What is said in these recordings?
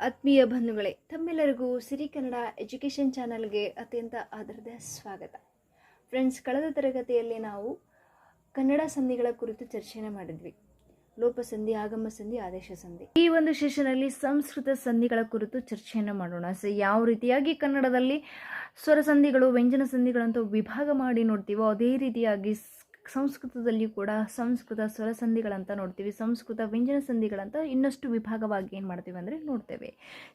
ಆತ್ಮೀಯ ಬಂಧುಗಳೇ, ತಮ್ಮೆಲ್ಲರಿಗೂ ಸಿರಿ ಕನ್ನಡ ಎಜುಕೇಷನ್ ಚಾನಲ್ಗೆ ಅತ್ಯಂತ ಆದರದ ಸ್ವಾಗತ. ಫ್ರೆಂಡ್ಸ್, ಕಳೆದ ತರಗತಿಯಲ್ಲಿ ನಾವು ಕನ್ನಡ ಸಂಧಿಗಳ ಕುರಿತು ಚರ್ಚೆನ ಮಾಡಿದ್ವಿ. ಲೋಪ ಸಂಧಿ, ಆಗಮ ಸಂಧಿ, ಆದೇಶ ಸಂಧಿ. ಈ ಒಂದು ಶಿಷ್ಯನಲ್ಲಿ ಸಂಸ್ಕೃತ ಸಂಧಿಗಳ ಕುರಿತು ಚರ್ಚೆಯನ್ನು ಮಾಡೋಣ. ಸೊ ಯಾವ ರೀತಿಯಾಗಿ ಕನ್ನಡದಲ್ಲಿ ಸ್ವರ ಸಂಧಿಗಳು, ವ್ಯಂಜನ ಸಂಧಿಗಳಂತೂ ವಿಭಾಗ ಮಾಡಿ ನೋಡ್ತೀವೋ, ಅದೇ ರೀತಿಯಾಗಿ ಸಂಸ್ಕೃತದಲ್ಲಿ ಕೂಡ ಸಂಸ್ಕೃತ ಸ್ವರ ಸಂಧಿಗಳಂತ ನೋಡ್ತೀವಿ. ಸಂಸ್ಕೃತ ವ್ಯಂಜನ ಸಂಧಿಗಳಂತ ಇನ್ನಷ್ಟು ವಿಭಾಗವಾಗಿ ಏನು ಮಾಡ್ತೀವಿ ಅಂದರೆ ನೋಡ್ತೇವೆ.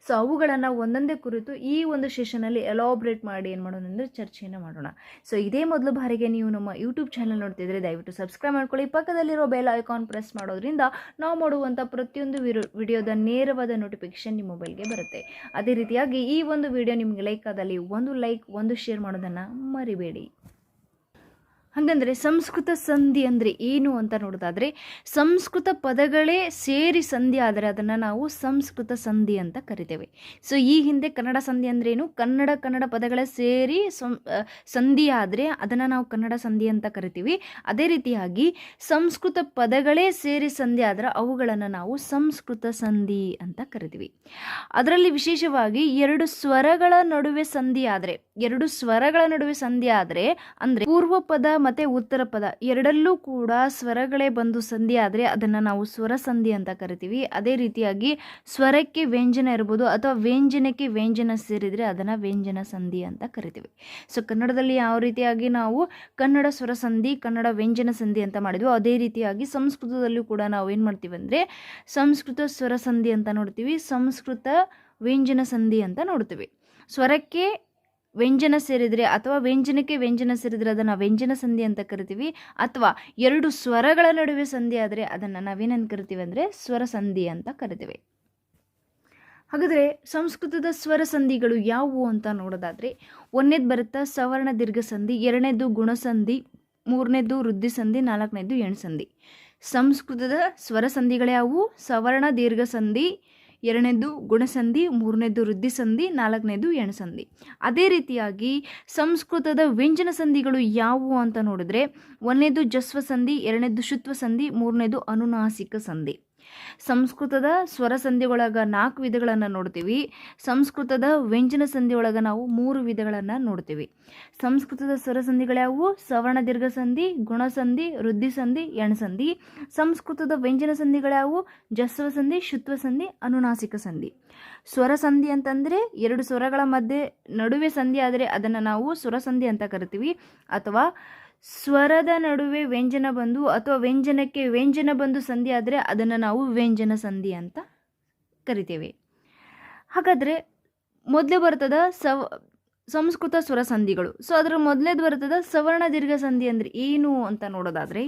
ಸೊ ಅವುಗಳನ್ನು ಒಂದೊಂದೇ ಕುರಿತು ಈ ಒಂದು ಸೆಷನಲ್ಲಿ ಎಲಾಬ್ರೇಟ್ ಮಾಡಿ ಏನು ಮಾಡೋಣ ಅಂದರೆ ಚರ್ಚೆಯನ್ನು ಮಾಡೋಣ. ಸೊ ಇದೇ ಮೊದಲು ಬಾರಿಗೆ ನೀವು ನಮ್ಮ ಯೂಟ್ಯೂಬ್ ಚಾನಲ್ ನೋಡ್ತಿದ್ರೆ ದಯವಿಟ್ಟು ಸಬ್ಸ್ಕ್ರೈಬ್ ಮಾಡ್ಕೊಳ್ಳಿ. ಪಕ್ಕದಲ್ಲಿರೋ ಬೆಲ್ ಐಕಾನ್ ಪ್ರೆಸ್ ಮಾಡೋದ್ರಿಂದ ನಾವು ಮಾಡುವಂಥ ಪ್ರತಿಯೊಂದು ವಿಡಿಯೋದ ನೇರವಾದ ನೋಟಿಫಿಕೇಶನ್ ನಿಮ್ಮ ಮೊಬೈಲ್ಗೆ ಬರುತ್ತೆ. ಅದೇ ರೀತಿಯಾಗಿ ಈ ಒಂದು ವಿಡಿಯೋ ನಿಮಗೆ ಲೈಕ್ ಆದಲ್ಲಿ ಒಂದು ಲೈಕ್ ಒಂದು ಶೇರ್ ಮಾಡೋದನ್ನು ಮರಿಬೇಡಿ. ಹಾಗಂದರೆ ಸಂಸ್ಕೃತ ಸಂಧಿ ಅಂದರೆ ಏನು ಅಂತ ನೋಡೋದಾದರೆ ಸಂಸ್ಕೃತ ಪದಗಳೇ ಸೇರಿ ಸಂಧಿ, ಆದರೆ ಅದನ್ನು ನಾವು ಸಂಸ್ಕೃತ ಸಂಧಿ ಅಂತ ಕರಿತೇವೆ. ಸೊ ಈ ಹಿಂದೆ ಕನ್ನಡ ಸಂಧಿ ಅಂದ್ರೇನು ಕನ್ನಡ ಕನ್ನಡ ಪದಗಳೇ ಸೇರಿ ಸಂಧಿ ಆದರೆ ಅದನ್ನು ನಾವು ಕನ್ನಡ ಸಂಧಿ ಅಂತ ಕರಿತೀವಿ. ಅದೇ ರೀತಿಯಾಗಿ ಸಂಸ್ಕೃತ ಪದಗಳೇ ಸೇರಿ ಸಂಧಿ ಆದರೆ ಅವುಗಳನ್ನು ನಾವು ಸಂಸ್ಕೃತ ಸಂಧಿ ಅಂತ ಕರಿತೀವಿ. ಅದರಲ್ಲಿ ವಿಶೇಷವಾಗಿ ಎರಡು ಸ್ವರಗಳ ನಡುವೆ ಸಂಧಿ ಆದರೆ, ಎರಡು ಸ್ವರಗಳ ನಡುವೆ ಸಂಧಿ ಆದರೆ ಅಂದರೆ ಪೂರ್ವ ಪದ ಮತ್ತು ಉತ್ತರ ಪದ. ಎರಡಲ್ಲೂ ಕೂಡ ಸ್ವರಗಳೇ ಬಂದು ಸಂಧಿ ಆದರೆ ಅದನ್ನು ನಾವು ಸ್ವರ ಸಂಧಿ ಅಂತ ಕರಿತೀವಿ. ಅದೇ ರೀತಿಯಾಗಿ ಸ್ವರಕ್ಕೆ ವ್ಯಂಜನ ಇರ್ಬೋದು ಅಥವಾ ವ್ಯಂಜನಕ್ಕೆ ವ್ಯಂಜನ ಸೇರಿದರೆ ಅದನ್ನು ವ್ಯಂಜನ ಸಂಧಿ ಅಂತ ಕರಿತೀವಿ. ಸೊ ಕನ್ನಡದಲ್ಲಿ ಯಾವ ರೀತಿಯಾಗಿ ನಾವು ಕನ್ನಡ ಸ್ವರ ಸಂಧಿ ಕನ್ನಡ ವ್ಯಂಜನ ಸಂಧಿ ಅಂತ ಮಾಡಿದ್ವಿ ಅದೇ ರೀತಿಯಾಗಿ ಸಂಸ್ಕೃತದಲ್ಲೂ ಕೂಡ ನಾವು ಏನು ಮಾಡ್ತೀವಿ ಅಂದರೆ ಸಂಸ್ಕೃತ ಸ್ವರ ಸಂಧಿ ಅಂತ ನೋಡ್ತೀವಿ, ಸಂಸ್ಕೃತ ವ್ಯಂಜನ ಸಂಧಿ ಅಂತ ನೋಡ್ತೀವಿ. ಸ್ವರಕ್ಕೆ ವ್ಯಂಜನ ಸೇರಿದರೆ ಅಥವಾ ವ್ಯಂಜನಕ್ಕೆ ವ್ಯಂಜನ ಸೇರಿದರೆ ಅದನ್ನು ವ್ಯಂಜನ ಸಂಧಿ ಅಂತ ಕರಿತೀವಿ. ಅಥವಾ ಎರಡು ಸ್ವರಗಳ ನಡುವೆ ಸಂಧಿ ಆದರೆ ಅದನ್ನು ನಾವೇನಂತ ಕರಿತೀವಿ ಅಂದರೆ ಸ್ವರ ಸಂಧಿ ಅಂತ ಕರಿತೀವಿ. ಹಾಗಾದರೆ ಸಂಸ್ಕೃತದ ಸ್ವರ ಸಂಧಿಗಳು ಯಾವುವು ಅಂತ ನೋಡೋದಾದರೆ ಒಂದನೇದು ಬರುತ್ತಾ ಸವರ್ಣ ದೀರ್ಘ ಸಂಧಿ, ಎರಡನೇದು ಗುಣಸಂಧಿ ಮೂರನೇದು ವೃದ್ಧಿ ಸಂಧಿ, ನಾಲ್ಕನೇದು ಎಣ್ಸಂಧಿ ಸಂಸ್ಕೃತದ ಸ್ವರ ಸಂಧಿಗಳ್ಯಾವು ಸವರ್ಣ ದೀರ್ಘ ಸಂಧಿ ಎರಡನೇದು ಗುಣಸಂಧಿ, ಮೂರನೇದು ವೃದ್ಧಿ ಸಂಧಿ ನಾಲ್ಕನೇದು ಎಣಸಂಧಿ. ಅದೇ ರೀತಿಯಾಗಿ ಸಂಸ್ಕೃತದ ವ್ಯಂಜನ ಸಂಧಿಗಳು ಯಾವುವು ಅಂತ ನೋಡಿದ್ರೆ, ಒಂದನೇದು ಜಸ್ವ ಸಂಧಿ ಎರಡನೇದು ಶುತ್ವ ಸಂಧಿ ಮೂರನೇದು ಅನುನಾಸಿಕ ಸಂಧಿ. ಸಂಸ್ಕೃತದ ಸ್ವರ ಸಂಧಿಯೊಳಗ ನಾಲ್ಕು ವಿಧಗಳನ್ನು ನೋಡ್ತೀವಿ. ಸಂಸ್ಕೃತದ ವ್ಯಂಜನ ಸಂಧಿಯೊಳಗ ನಾವು ಮೂರು ವಿಧಗಳನ್ನು ನೋಡ್ತೀವಿ. ಸಂಸ್ಕೃತದ ಸ್ವರ ಸಂಧಿಗಳ್ಯಾವು ಸವರ್ಣ ದೀರ್ಘ ಸಂಧಿ ಗುಣಸಂಧಿ ವೃದ್ಧಿ ಸಂಧಿ, ಎಣ್ ಸಂಧಿ. ಸಂಸ್ಕೃತದ ವ್ಯಂಜನ ಸಂಧಿಗಳ್ಯಾವು ಜಸ್ವ ಸಂಧಿ, ಶುತ್ವ ಸಂಧಿ, ಅನುನಾಸಿಕ ಸಂಧಿ. ಸ್ವರ ಸಂಧಿ ಅಂತಂದರೆ ಎರಡು ಸ್ವರಗಳ ಮಧ್ಯೆ ನಡುವೆ ಸಂಧಿ ಆದರೆ ಅದನ್ನು ನಾವು ಸ್ವರ ಸಂಧಿ ಅಂತ ಕರಿತೀವಿ. ಅಥವಾ ಸ್ವರದ ನಡುವೆ ವ್ಯಂಜನ ಬಂದು ಅಥವಾ ವ್ಯಂಜನಕ್ಕೆ ವ್ಯಂಜನ ಬಂದು ಸಂಧಿ ಆದರೆ ಅದನ್ನು ನಾವು ವ್ಯಂಜನ ಸಂಧಿ ಅಂತ ಕರಿತೇವೆ. ಹಾಗಾದರೆ ಮೊದಲೇ ಬರ್ತದ ಸವ, ಸಂಸ್ಕೃತ ಸ್ವರ ಸಂಧಿಗಳು. ಸೊ ಅದರ ಮೊದಲೇದು ಬರ್ತದ ಸವರ್ಣ ದೀರ್ಘ ಸಂಧಿ ಅಂದರೆ ಏನು ಅಂತ ನೋಡೋದಾದರೆ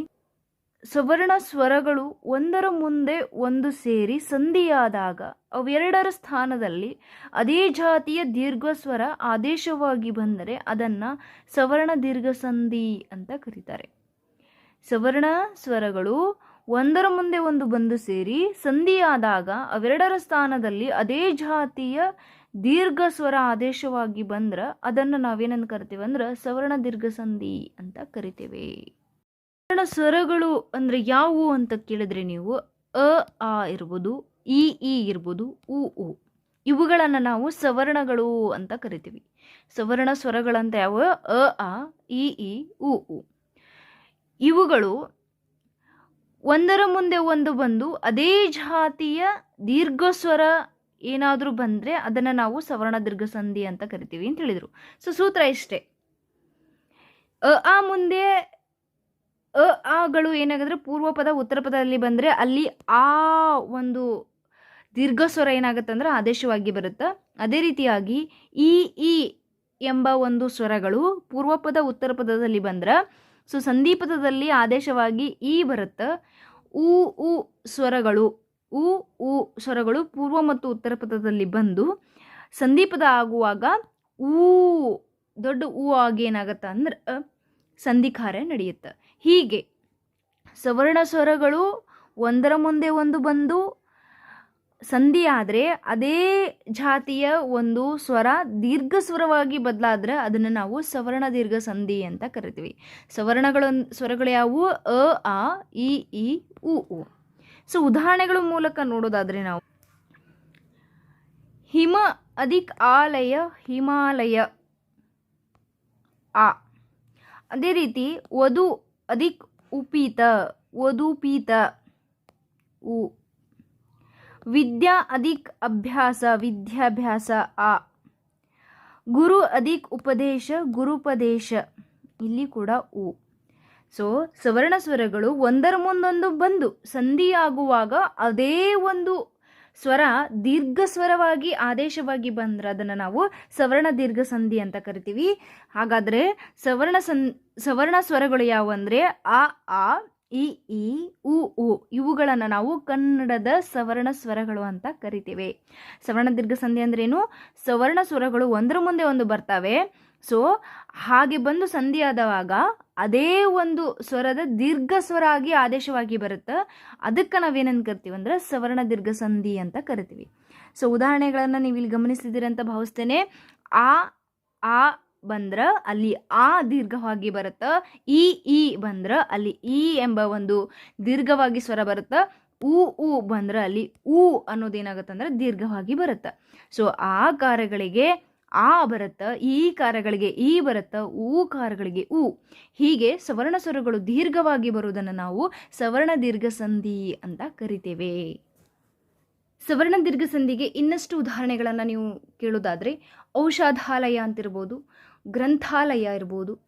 ಸವರ್ಣ ಸ್ವರಗಳು ಒಂದರ ಮುಂದೆ ಒಂದು ಸೇರಿ ಸಂಧಿಯಾದಾಗ ಅವೆರಡರ ಸ್ಥಾನದಲ್ಲಿ ಅದೇ ಜಾತಿಯ ದೀರ್ಘ ಸ್ವರ ಆದೇಶವಾಗಿ ಬಂದರೆ ಅದನ್ನು ಸವರ್ಣ ದೀರ್ಘ ಸಂಧಿ ಅಂತ ಕರೀತಾರೆ. ಸವರ್ಣ ಸ್ವರಗಳು ಒಂದರ ಮುಂದೆ ಒಂದು ಬಂದು ಸೇರಿ ಸಂಧಿಯಾದಾಗ ಅವೆರಡರ ಸ್ಥಾನದಲ್ಲಿ ಅದೇ ಜಾತಿಯ ದೀರ್ಘ ಸ್ವರ ಆದೇಶವಾಗಿ ಬಂದ್ರೆ ಅದನ್ನು ನಾವೇನಂತ ಕರಿತೀವಿ ಅಂದ್ರೆ ಸವರ್ಣ ದೀರ್ಘ ಸಂಧಿ ಅಂತ ಕರಿತೇವೆ. ಸವರ್ಣ ಸ್ವರಗಳು ಅಂದರೆ ಯಾವುವು ಅಂತ ಕೇಳಿದ್ರೆ ನೀವು ಅ, ಆ ಇರ್ಬೋದು, ಇ ಈ ಇರ್ಬೋದು, ಉ ಉ. ಇವುಗಳನ್ನು ನಾವು ಸವರ್ಣಗಳು ಅಂತ ಕರಿತೀವಿ. ಸವರ್ಣ ಸ್ವರಗಳಂತ ಯಾವ? ಅ, ಆ, ಇ ಈ ಉ ಉ. ಇವುಗಳು ಒಂದರ ಮುಂದೆ ಒಂದು ಬಂದು ಅದೇ ಜಾತಿಯ ದೀರ್ಘ ಸ್ವರ ಏನಾದರೂ ಬಂದರೆ ಅದನ್ನು ನಾವು ಸವರ್ಣ ದೀರ್ಘ ಸಂಧಿ ಅಂತ ಕರಿತೀವಿ ಅಂತ ಹೇಳಿದರು. ಸೊ, ಸೂತ್ರ ಇಷ್ಟೇ. ಅ, ಆ ಮುಂದೆ ಅ ಆಗಳು ಏನಾಗಿದ್ರೆ ಪೂರ್ವ ಪದ, ಉತ್ತರ ಪದದಲ್ಲಿ ಬಂದರೆ ಅಲ್ಲಿ ಆ ಒಂದು ದೀರ್ಘ ಸ್ವರ ಏನಾಗುತ್ತೆ ಅಂದ್ರೆ ಆದೇಶವಾಗಿ ಬರುತ್ತೆ. ಅದೇ ರೀತಿಯಾಗಿ ಈ ಈ ಎಂಬ ಒಂದು ಸ್ವರಗಳು ಪೂರ್ವ ಪದ, ಉತ್ತರ ಪದದಲ್ಲಿ ಬಂದ್ರೆ ಸೊ ಸಂಧಿಪದದಲ್ಲಿ ಆದೇಶವಾಗಿ ಈ ಬರುತ್ತೆ. ಉ ಉ ಸ್ವರಗಳು, ಉ ಉ ಸ್ವರಗಳು ಪೂರ್ವ ಮತ್ತು ಉತ್ತರ ಪದದಲ್ಲಿ ಬಂದು ಸಂಧಿಪದ ಆಗುವಾಗ ಊ, ದೊಡ್ಡ ಊ ಆಗಿ ಏನಾಗುತ್ತೆ ಅಂದ್ರೆ ಸಂಧಿಕಾರ್ಯ ನಡೆಯುತ್ತೆ. ಹೀಗೆ ಸವರ್ಣ ಸ್ವರಗಳು ಒಂದರ ಮುಂದೆ ಒಂದು ಬಂದು ಸಂಧಿ ಆದರೆ ಅದೇ ಜಾತಿಯ ಒಂದು ಸ್ವರ ದೀರ್ಘ ಸ್ವರವಾಗಿ ಬದಲಾದ್ರೆ ಅದನ್ನು ನಾವು ಸವರ್ಣ ದೀರ್ಘ ಸಂಧಿ ಅಂತ ಕರಿತೀವಿ. ಸವರ್ಣಗಳ ಸ್ವರಗಳು ಯಾವುವು? ಅ, ಆ, ಇ ಇ, ಉ ಉ. ಸೊ, ಉದಾಹರಣೆಗಳ ಮೂಲಕ ನೋಡೋದಾದರೆ ನಾವು ಹಿಮ ಅಧಿಕ್ ಆಲಯ, ಹಿಮಾಲಯ, ಆ. ಅದೇ ರೀತಿ ವಧು ಅಧಿಕ್ ಉಪೀತ, ವಧುಪೀತ, ಉ, ವಿದ್ಯಾ ಅಧಿಕ್ ಅಭ್ಯಾಸ, ವಿದ್ಯಾಭ್ಯಾಸ, ಆ, ಗುರು ಅಧಿಕ್ ಉಪದೇಶ, ಗುರುಪದೇಶ, ಇಲ್ಲಿ ಕೂಡ ಉ. ಸೊ ಸವರ್ಣ ಸ್ವರಗಳು ಒಂದರ ಮುಂದೊಂದು ಬಂದು, ಸಂಧಿಯಾಗುವಾಗ ಅದೇ ಒಂದು ಸ್ವರ ದೀರ್ಘ ಸ್ವರವಾಗಿ ಆದೇಶವಾಗಿ ಬಂದ್ರೆ ಅದನ್ನು ನಾವು ಸವರ್ಣ ದೀರ್ಘ ಸಂಧಿ ಅಂತ ಕರಿತೀವಿ. ಹಾಗಾದರೆ ಸವರ್ಣ ಸನ್ ಸವರ್ಣ ಸ್ವರಗಳು ಯಾವುವಂದರೆ ಆ ಆ, ಇ ಇ, ಉ ಉ ಇವುಗಳನ್ನು ನಾವು ಕನ್ನಡದ ಸವರ್ಣ ಸ್ವರಗಳು ಅಂತ ಕರಿತೀವಿ. ಸವರ್ಣ ದೀರ್ಘ ಸಂಧಿ ಅಂದ್ರೇನು? ಸವರ್ಣ ಸ್ವರಗಳು ಒಂದರ ಮುಂದೆ ಒಂದು ಬರ್ತವೆ. ಸೊ ಹಾಗೆ ಬಂದು ಸಂಧಿಯಾದವಾಗ ಅದೇ ಒಂದು ಸ್ವರದ ದೀರ್ಘ ಸ್ವರ ಆಗಿ ಆದೇಶವಾಗಿ ಬರುತ್ತೆ. ಅದಕ್ಕೆ ನಾವೇನಂತ ಕರಿತೀವಿ ಅಂದ್ರೆ ಸವರ್ಣ ದೀರ್ಘ ಸಂಧಿ ಅಂತ ಕರಿತೀವಿ. ಸೊ ಉದಾಹರಣೆಗಳನ್ನು ನೀವು ಇಲ್ಲಿ ಅಂತ ಭಾವಿಸ್ತೇನೆ. ಆ ಆ ಬಂದ್ರೆ ಅಲ್ಲಿ ಆ ದೀರ್ಘವಾಗಿ ಬರುತ್ತೆ. ಈ ಈ ಬಂದ್ರೆ ಅಲ್ಲಿ ಈ ಎಂಬ ಒಂದು ದೀರ್ಘವಾಗಿ ಸ್ವರ ಬರುತ್ತೆ. ಉ ಉ ಬಂದ್ರೆ ಅಲ್ಲಿ ಉ ಅನ್ನೋದೇನಾಗುತ್ತೆ ಅಂದ್ರೆ ದೀರ್ಘವಾಗಿ ಬರುತ್ತೆ. ಸೊ ಆ ಕಾರ್ಯಗಳಿಗೆ ಆ ಬರುತ್ತೆ, ಈ ಕಾರಗಳಿಗೆ, ಈ ಬರುತ್ತೆ, ಊ ಕಾರಗಳಿಗೆ ಉ ಹೀಗೆ ಸವರ್ಣ ಸ್ವರಗಳು ದೀರ್ಘವಾಗಿ ಬರುವುದನ್ನು ನಾವು ಸವರ್ಣ ದೀರ್ಘ ಸಂಧಿ ಅಂತ ಕರಿತೇವೆ. ಸವರ್ಣ ದೀರ್ಘ ಸಂಧಿಗೆ ಇನ್ನಷ್ಟು ಉದಾಹರಣೆಗಳನ್ನು ನೀವು ಕೇಳೋದಾದರೆ, ಔಷಧಾಲಯ ಅಂತಿರ್ಬೋದು, ಗ್ರಂಥಾಲಯ ಇರ್ಬೋದು,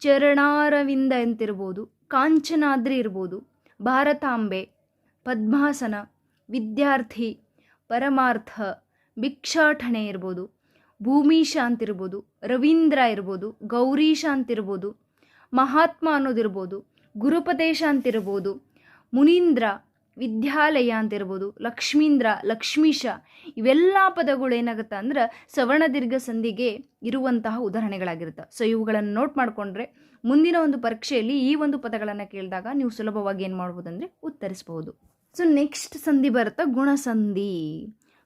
ಚರಣಾರವಿಂದ ಅಂತಿರ್ಬೋದು, ಕಾಂಚನಾದ್ರಿ ಇರ್ಬೋದು, ಭಾರತಾಂಬೆ, ಪದ್ಮಾಸನ, ವಿದ್ಯಾರ್ಥಿ, ಪರಮಾರ್ಥ, ಭಿಕ್ಷಾಟನೆ ಇರ್ಬೋದು. ಭೂಮೀಶ ಅಂತಿರ್ಬೋದು, ರವೀಂದ್ರ ಇರ್ಬೋದು, ಗೌರೀಶ ಅಂತಿರ್ಬೋದು, ಮಹಾತ್ಮ ಅನ್ನೋದಿರ್ಬೋದು, ಗುರುಪದೇಶ ಅಂತಿರ್ಬೋದು, ಮುನೀಂದ್ರ, ವಿದ್ಯಾಲಯ ಅಂತಿರ್ಬೋದು, ಲಕ್ಷ್ಮೀಂದ್ರ, ಲಕ್ಷ್ಮೀಶ ಇವೆಲ್ಲ ಪದಗಳು ಏನಾಗುತ್ತೆ ಅಂದ್ರೆ ಸವರ್ಣ ದೀರ್ಘ ಸಂಧಿಗೆ ಇರುವಂತಹ ಉದಾಹರಣೆಗಳಾಗಿರುತ್ತೆ. ಸೊ ಇವುಗಳನ್ನು ನೋಟ್ ಮಾಡಿಕೊಂಡ್ರೆ ಮುಂದಿನ ಒಂದು ಪರೀಕ್ಷೆಯಲ್ಲಿ ಈ ಒಂದು ಪದಗಳನ್ನು ಕೇಳಿದಾಗ ನೀವು ಸುಲಭವಾಗಿ ಏನು ಮಾಡ್ಬೋದು ಅಂದರೆ ಉತ್ತರಿಸಬಹುದು ಸೊ ನೆಕ್ಸ್ಟ್ ಸಂಧಿ ಬರುತ್ತೆ ಗುಣಸಂಧಿ.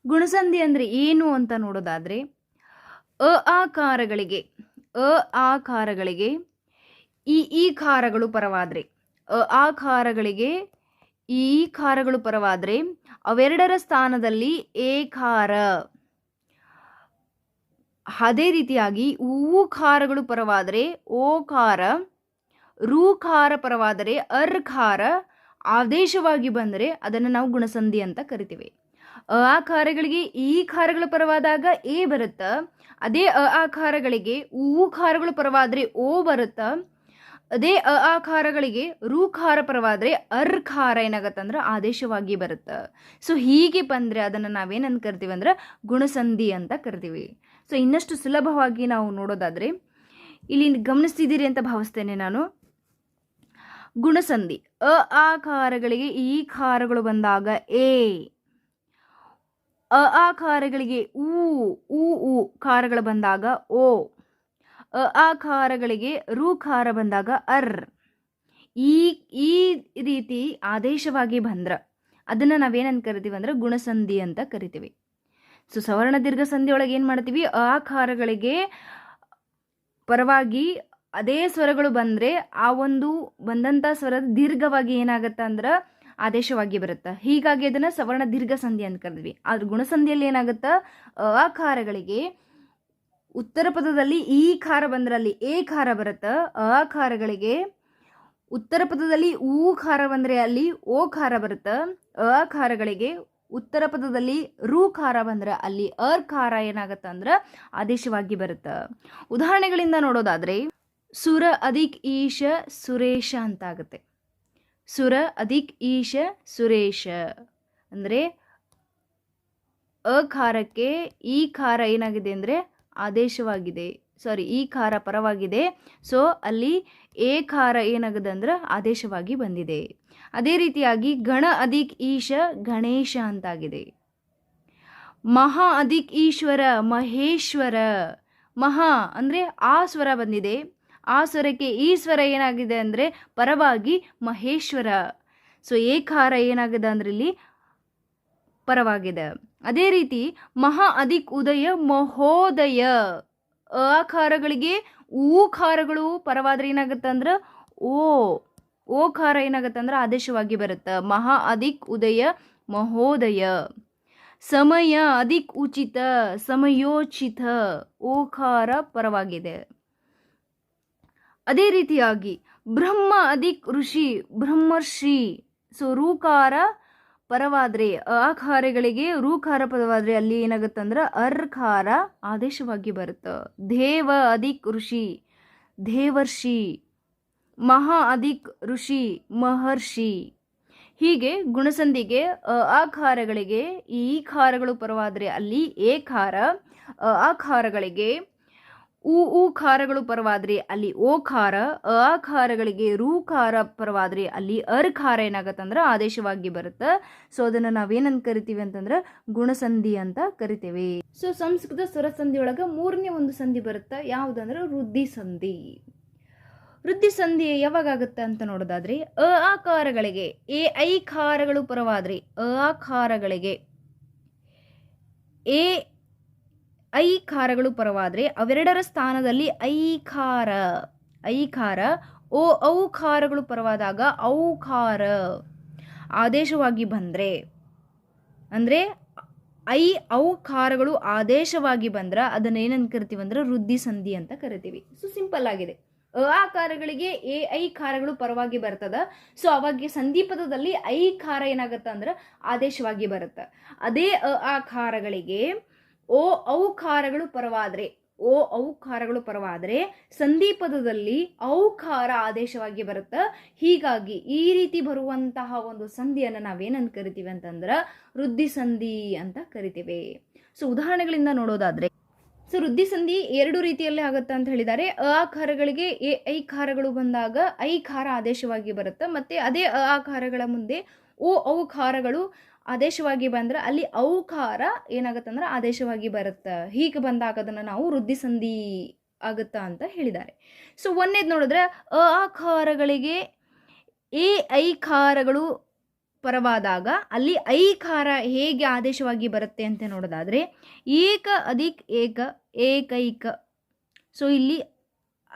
ಗುಣಸಂಧಿ ಅಂದರೆ ಏನು ಅಂತ ನೋಡೋದಾದರೆ ಅ ಆಕಾರಗಳಿಗೆ ಅ ಆಕಾರಗಳಿಗೆ, ಈ ಈ ಖಾರಗಳು ಪರವಾದರೆ, ಅ ಆಕಾರಗಳಿಗೆ, ಈ ಖಾರಗಳು ಪರವಾದರೆ ಅವೆರಡರ ಸ್ಥಾನದಲ್ಲಿ ಏಕಾರ ಅದೇ ರೀತಿಯಾಗಿ ಊ ಖಾರಗಳು ಪರವಾದರೆ ಓ ಖಾರ, ರೂ ಖಾರ ಪರವಾದರೆ ಅರ್ ಖಾರ, ಆದೇಶವಾಗಿ ಬಂದರೆ ಅದನ್ನು ನಾವು ಗುಣಸಂಧಿ ಅಂತ ಕರಿತೀವಿ. ಅ ಖಾರಗಳಿಗೆ ಈ ಖಾರಗಳು ಪರವಾದಾಗ ಎ ಬರುತ್ತ? ಅದೇ ಅ ಆಕಾರಗಳಿಗೆ ಊ ಖಾರಗಳು ಪರವಾದರೆ ಓ ಬರುತ್ತ. ಅದೇ ಅ ಆಕಾರಗಳಿಗೆ ರೂ ಖಾರ ಪರವಾದರೆ ಅರ್ ಖಾರ ಏನಾಗತ್ತಂದ್ರೆ ಆದೇಶವಾಗಿ ಬರುತ್ತೆ. ಸೊ ಹೀಗೆ ಬಂದರೆ ಅದನ್ನು ನಾವೇನಂತ ಕರಿತೀವಿ ಅಂದ್ರೆ ಗುಣಸಂಧಿ ಅಂತ ಕರಿತೀವಿ. ಸೊ ಇನ್ನಷ್ಟು ಸುಲಭವಾಗಿ ನಾವು ನೋಡೋದಾದರೆ, ಇಲ್ಲಿ ಗಮನಿಸ್ತಿದ್ದೀರಿ ಅಂತ ಭಾವಿಸ್ತೇನೆ ನಾನು. ಗುಣಸಂಧಿ ಅ ಆಕಾರಗಳಿಗೆ ಈ ಖಾರಗಳು ಬಂದಾಗ ಎ ಅ, ಆ ಖಾರಗಳಿಗೆ ಊ ಊ ಊ ಖಾರಗಳು ಬಂದಾಗ ಓ. ಅ, ಆ ಖಾರಗಳಿಗೆ ರು ಖಾರ ಬಂದಾಗ ಅರ್. ಈ ಈ ರೀತಿ ಆದೇಶವಾಗಿ ಬಂದ್ರ. ಅದನ್ನು ನಾವೇನಂತ ಕರಿತೀವಿ ಅಂದ್ರೆ ಗುಣಸಂಧಿ ಅಂತ ಕರಿತೀವಿ. ಸೊ, ಸವರ್ಣ ದೀರ್ಘ ಸಂಧಿ ಒಳಗೆ ಏನು ಮಾಡ್ತೀವಿ? ಆ ಖಾರಗಳಿಗೆ ಪರವಾಗಿ ಅದೇ ಸ್ವರಗಳು ಬಂದರೆ ಆ ಒಂದು ಬಂದಂಥ ಸ್ವರ ದೀರ್ಘವಾಗಿ ಏನಾಗತ್ತೆ ಅಂದ್ರೆ ಆದೇಶವಾಗಿ ಬರುತ್ತೆ? ಹೀಗಾಗಿ ಅದನ್ನು ಸವರ್ಣ ದೀರ್ಘ ಸಂಧಿ ಅಂತ ಕರೆದ್ವಿ. ಆದ್ರೆ ಗುಣಸಂಧಿಯಲ್ಲಿ ಏನಾಗುತ್ತೆ? ಅ ಆಕಾರಗಳಿಗೆ ಉತ್ತರ ಪದದಲ್ಲಿ ಈ ಖಾರ ಬಂದ್ರೆ ಅಲ್ಲಿ ಎ ಖಾರ ಬರುತ್ತೆ? ಅ ಉತ್ತರ ಪದದಲ್ಲಿ ಊ ಖಾರ ಬಂದರೆ ಅಲ್ಲಿ ಓ ಖಾರ ಬರುತ್ತೆ? ಅ ಉತ್ತರ ಪದದಲ್ಲಿ ರು ಖಾರ ಬಂದ್ರೆ ಅಲ್ಲಿ ಅರ್ ಖಾರ ಏನಾಗುತ್ತೆ ಅಂದ್ರೆ ಆದೇಶವಾಗಿ ಬರುತ್ತೆ? ಉದಾಹರಣೆಗಳಿಂದ ನೋಡೋದಾದ್ರೆ, ಸುರ ಅಧಿಕ್ ಈಶ ಸುರೇಶ ಅಂತ ಆಗುತ್ತೆ. ಸುರ ಅಧಿಕ್ ಈಶ ಸುರೇಶ. ಅಂದರೆ ಅಖಾರಕ್ಕೆ ಈ ಖಾರ ಏನಾಗಿದೆ ಅಂದರೆ ಆದೇಶವಾಗಿದೆ. ಸಾರಿ ಈ ಖಾರ ಪರವಾಗಿದೆ. ಸೊ ಅಲ್ಲಿ ಎ ಖಾರ ಏನಾಗಿದೆ ಅಂದ್ರೆ ಆದೇಶವಾಗಿ ಬಂದಿದೆ. ಅದೇ ರೀತಿಯಾಗಿ ಗಣ ಅಧಿಕ್ ಈಶ ಗಣೇಶ ಅಂತಾಗಿದೆ. ಮಹಾ ಅಧಿಕ್ ಈಶ್ವರ ಮಹೇಶ್ವರ. ಮಹಾ ಅಂದರೆ ಆ ಸ್ವರ ಬಂದಿದೆ. ಆ ಸ್ವರಕ್ಕೆ ಈ ಸ್ವರ ಏನಾಗಿದೆ ಅಂದರೆ ಪರವಾಗಿ ಮಹೇಶ್ವರ. ಸೊ ಏಕಾರ ಏನಾಗಿದೆ ಅಂದ್ರೆ ಇಲ್ಲಿ ಪರವಾಗಿದೆ. ಅದೇ ರೀತಿ ಮಹಾ ಅಧಿಕ್ ಉದಯ ಮಹೋದಯ. ಅಖಾರಗಳಿಗೆ ಊ ಖಾರಗಳು ಪರವಾದ್ರೆ ಏನಾಗುತ್ತೆ ಅಂದ್ರೆ ಓ ಓ ಖಾರ ಏನಾಗುತ್ತೆ ಅಂದ್ರೆ ಆದೇಶವಾಗಿ ಬರುತ್ತೆ. ಮಹಾ ಅಧಿಕ್ ಉದಯ ಮಹೋದಯ. ಸಮಯ ಅಧಿಕ್ ಉಚಿತ, ಸಮಯೋಚಿತ, ಓಕಾರ ಪರವಾಗಿದೆ. ಅದೇ ರೀತಿಯಾಗಿ ಬ್ರಹ್ಮ ಅಧಿಕ್ ಋಷಿ ಬ್ರಹ್ಮರ್ಷಿ ಸೊ ರೂಕಾರ ಪರವಾದ್ರೆ ಅಕಾರಗಳಿಗೆ ರೂಕಾರ ಪದವಾದ್ರೆ ಅಲ್ಲಿ ಏನಾಗುತ್ತಂದ್ರೆ ಅರ್ಕಾರ ಆದೇಶವಾಗಿ ಬರುತ್ತೆ. ದೇವ ಅಧಿಕ್ ಋಷಿ ದೇವರ್ಷಿ ಮಹಾ ಅಧಿಕ್ ಋಷಿ ಮಹರ್ಷಿ ಹೀಗೆ ಗುಣಸಂಧಿಗೆ ಅಖಾರಗಳಿಗೆ ಈ ಖಾರಗಳು ಪರವಾದರೆ ಅಲ್ಲಿ ಏಕಾರ ಅಖಾರಗಳಿಗೆ ಉ ಉ ಖಾರಗಳು ಪರವಾದ್ರೆ ಅಲ್ಲಿ ಓ ಖಾರ, ಅ ರೂ ಖಾರ ಪರವಾದ್ರೆ ಅಲ್ಲಿ ಅರ್ ಖಾರ ಏನಾಗತ್ತಂದ್ರೆ ಆದೇಶವಾಗಿ ಬರುತ್ತೆ. ಸೊ ಅದನ್ನು ನಾವೇನಂತ ಕರಿತೀವಿ ಅಂತಂದ್ರೆ ಗುಣಸಂಧಿ ಅಂತ ಕರಿತೇವೆ. ಸೊ ಸಂಸ್ಕೃತ ಸ್ವರ ಸಂಧಿ ಒಳಗೆ ಮೂರನೇ ಒಂದು ಸಂಧಿ ಬರುತ್ತೆ. ಯಾವುದಂದ್ರೆ ವೃದ್ಧಿ ಸಂಧಿ. ವೃದ್ಧಿ ಸಂಧಿ ಯಾವಾಗ ಆಗುತ್ತೆ ಅಂತ ನೋಡೋದಾದ್ರೆ, ಅ ಆಕಾರಗಳಿಗೆ, ಎ ಐ ಖಾರಗಳು ಪರವಾದ್ರೆ, ಅ ಆಕಾರಗಳಿಗೆ, ಎ ಐಕಾರಗಳು ಪರವಾದರೆ ಅವೆರಡರ ಸ್ಥಾನದಲ್ಲಿ ಐಕಾರ ಐಕಾರ, ಓ ಔಕಾರಗಳು ಪರವಾದಾಗ ಔಕಾರ ಆದೇಶವಾಗಿ ಬಂದರೆ, ಅಂದರೆ ಐ ಔಕಾರಗಳು ಆದೇಶವಾಗಿ ಬಂದ್ರೆ ಅದನ್ನ ಏನಂತ ಕರಿತೀವಿ ಅಂದ್ರೆ ವೃದ್ಧಿ ಸಂಧಿ ಅಂತ ಕರಿತೀವಿ. ಸೊ ಸಿಂಪಲ್ ಆಗಿದೆ. ಅ ಆಕಾರಗಳಿಗೆ ಎ ಐ ಖಾರಗಳು ಪರವಾಗಿ ಬರ್ತದ. ಸೊ ಅವಾಗ ಸಂಧಿ ಪದದಲ್ಲಿ ಖಾರ ಏನಾಗತ್ತ ಅಂದ್ರೆ ಆದೇಶವಾಗಿ ಬರುತ್ತೆ. ಅದೇ ಅ ಆಕಾರಗಳಿಗೆ ಓ ಔಕಾರಗಳು ಪರವಾದರೆ, ಓ ಔಕಾರಗಳು ಪರವಾದ್ರೆ ಸಂಧಿ ಪದದಲ್ಲಿ ಔಕಾರ ಆದೇಶವಾಗಿ ಬರುತ್ತೆ. ಹೀಗಾಗಿ ಈ ರೀತಿ ಬರುವಂತಹ ಒಂದು ಸಂಧಿಯನ್ನು ನಾವೇನಂತ ಕರಿತೀವಿ ಅಂತಂದ್ರೆ ವೃದ್ಧಿ ಸಂಧಿ ಅಂತ ಕರಿತೀವಿ. ಸೊ ಉದಾಹರಣೆಗಳಿಂದ ನೋಡೋದಾದ್ರೆ, ಸೊ ವೃದ್ಧಿ ಸಂಧಿ ಎರಡು ರೀತಿಯಲ್ಲಿ ಆಗುತ್ತೆ ಅಂತ ಹೇಳಿದ್ದಾರೆ ಅ ಆಕಾರಗಳಿಗೆ ಎ ಐಕಾರಗಳು ಬಂದಾಗ ಐಕಾರ ಆದೇಶವಾಗಿ ಬರುತ್ತೆ, ಮತ್ತೆ ಅದೇ ಅ ಆಕಾರಗಳ ಮುಂದೆ ಓ ಔಕಾರಗಳು ಆದೇಶವಾಗಿ ಬಂದ್ರೆ ಅಲ್ಲಿ ಔಕಾರ ಏನಾಗುತ್ತಂದ್ರೆ ಆದೇಶವಾಗಿ ಬರುತ್ತೆ. ಹೀಗೆ ಬಂದಾಗ ಅದನ್ನು ನಾವು ವೃದ್ಧಿ ಸಂಧಿ ಆಗುತ್ತಾ ಅಂತ ಹೇಳಿದ್ದಾರೆ. ಸೊ ಒಂದೇದು ನೋಡಿದ್ರೆ ಅ ಆಕಾರಗಳಿಗೆ ಎ ಐಕಾರಗಳು ಪರವಾದಾಗ ಅಲ್ಲಿ ಐಕಾರ ಹೇಗೆ ಆದೇಶವಾಗಿ ಬರುತ್ತೆ ಅಂತ ನೋಡೋದಾದರೆ ಏಕ ಅಧಿಕ್ ಏಕ ಏಕೈಕ. ಸೊ ಇಲ್ಲಿ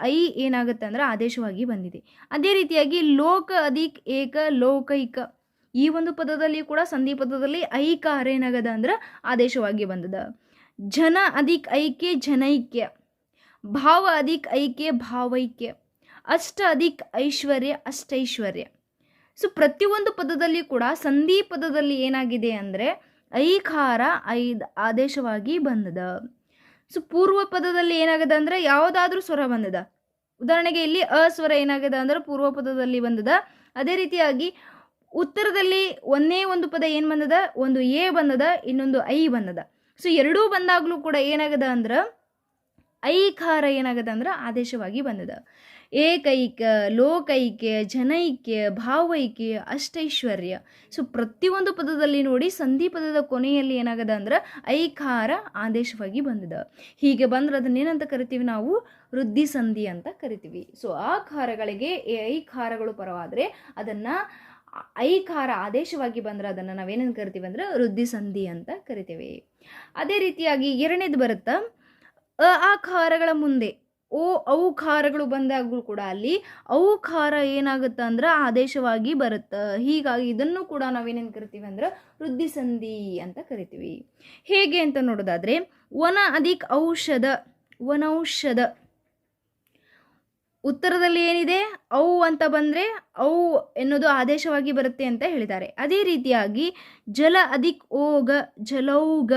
ಐ ಏನಾಗುತ್ತೆ ಅಂದ್ರೆ ಆದೇಶವಾಗಿ ಬಂದಿದೆ. ಅದೇ ರೀತಿಯಾಗಿ ಲೋಕ ಅಧಿಕ್ ಏಕ ಲೋಕೈಕ. ಈ ಒಂದು ಪದದಲ್ಲಿ ಕೂಡ ಸಂಧಿ ಪದದಲ್ಲಿ ಐಕಾರ ಏನಾಗದ ಅಂದ್ರೆ ಆದೇಶವಾಗಿ ಬಂದದ. ಜನ ಅಧಿಕ ಐಕ್ಯ ಜನೈಕ್ಯ ಭಾವ ಅಧಿಕ ಐಕ್ಯ ಭಾವೈಕ್ಯ, ಅಷ್ಟ ಅಧಿಕ ಐಶ್ವರ್ಯ ಅಷ್ಟೈಶ್ವರ್ಯ. ಸೊ ಪ್ರತಿಯೊಂದು ಪದದಲ್ಲಿ ಕೂಡ ಸಂಧಿ ಪದದಲ್ಲಿ ಏನಾಗಿದೆ ಅಂದರೆ ಐಕಾರ ಐದ್ ಆದೇಶವಾಗಿ ಬಂದದ. ಸೊ ಪೂರ್ವ ಪದದಲ್ಲಿ ಏನಾಗದ ಅಂದರೆ ಯಾವುದಾದ್ರೂ ಸ್ವರ ಬಂದದ. ಉದಾಹರಣೆಗೆ ಇಲ್ಲಿ ಅ ಸ್ವರ ಏನಾಗದ ಅಂದ್ರೆ ಪೂರ್ವ ಪದದಲ್ಲಿ ಬಂದದ. ಅದೇ ರೀತಿಯಾಗಿ ಉತ್ತರದಲ್ಲಿ ಒಂದೇ ಒಂದು ಪದ ಏನು ಬಂದದ? ಒಂದು ಎ ಬಂದದ, ಇನ್ನೊಂದು ಐ ಬಂದದ. ಸೊ ಎರಡೂ ಬಂದಾಗಲೂ ಕೂಡ ಏನಾಗದ ಅಂದ್ರೆ, ಐಕಾರ ಏನಾಗದ ಅಂದ್ರೆ ಆದೇಶವಾಗಿ ಬಂದದ. ಏಕೈಕ, ಲೋಕೈಕ್ಯ, ಜನೈಕ್ಯ, ಭಾವೈಕ್ಯ, ಅಷ್ಟೈಶ್ವರ್ಯ. ಸೊ ಪ್ರತಿಯೊಂದು ಪದದಲ್ಲಿ ನೋಡಿ ಸಂಧಿ ಪದದ ಕೊನೆಯಲ್ಲಿ ಏನಾಗದ ಅಂದ್ರೆ ಐಕಾರ ಆದೇಶವಾಗಿ ಬಂದದ. ಹೀಗೆ ಬಂದ್ರೆ ಅದನ್ನ ಏನಂತ ಕರಿತೀವಿ ನಾವು? ವೃದ್ಧಿ ಸಂಧಿ ಅಂತ ಕರಿತೀವಿ. ಸೊ ಆಕಾರಗಳಿಗೆ ಐ ಐಕಾರಗಳು ಪರವಾದರೆ ಅದನ್ನ ಐಕಾರ ಆದೇಶವಾಗಿ ಬಂದ್ರೆ ಅದನ್ನು ನಾವೇನಂತ ಕರಿತೀವಿ ಅಂದರೆ ವೃದ್ಧಿ ಸಂಧಿ ಅಂತ ಕರಿತೀವಿ. ಅದೇ ರೀತಿಯಾಗಿ ಎರಡನೇದು ಬರುತ್ತಾ, ಅ ಆಕಾರಗಳ ಮುಂದೆ, ಓ ಔಕಾರಗಳು ಬಂದಾಗಲೂ ಕೂಡ ಅಲ್ಲಿ ಔಕಾರ ಏನಾಗುತ್ತೆ ಅಂದ್ರೆ ಆದೇಶವಾಗಿ ಬರುತ್ತೆ, ಹೀಗಾಗಿ ಇದನ್ನು ಕೂಡ ನಾವೇನೇನು ಕರಿತೀವಿ ಅಂದ್ರೆ ವೃದ್ಧಿ ಸಂಧಿ ಅಂತ ಕರಿತೀವಿ. ಹೇಗೆ ಅಂತ ನೋಡೋದಾದ್ರೆ, ವನ ಅಧಿಕ ಔಷಧ ವನೌಷಧ ಉತ್ತರದಲ್ಲಿ ಏನಿದೆ? ಔ ಅಂತ ಬಂದರೆ ಔ ಎನ್ನುವುದು ಆದೇಶವಾಗಿ ಬರುತ್ತೆ ಅಂತ ಹೇಳಿದ್ದಾರೆ. ಅದೇ ರೀತಿಯಾಗಿ ಜಲ ಅಧಿಕ್ ಓಗ, ಜಲೌಗ.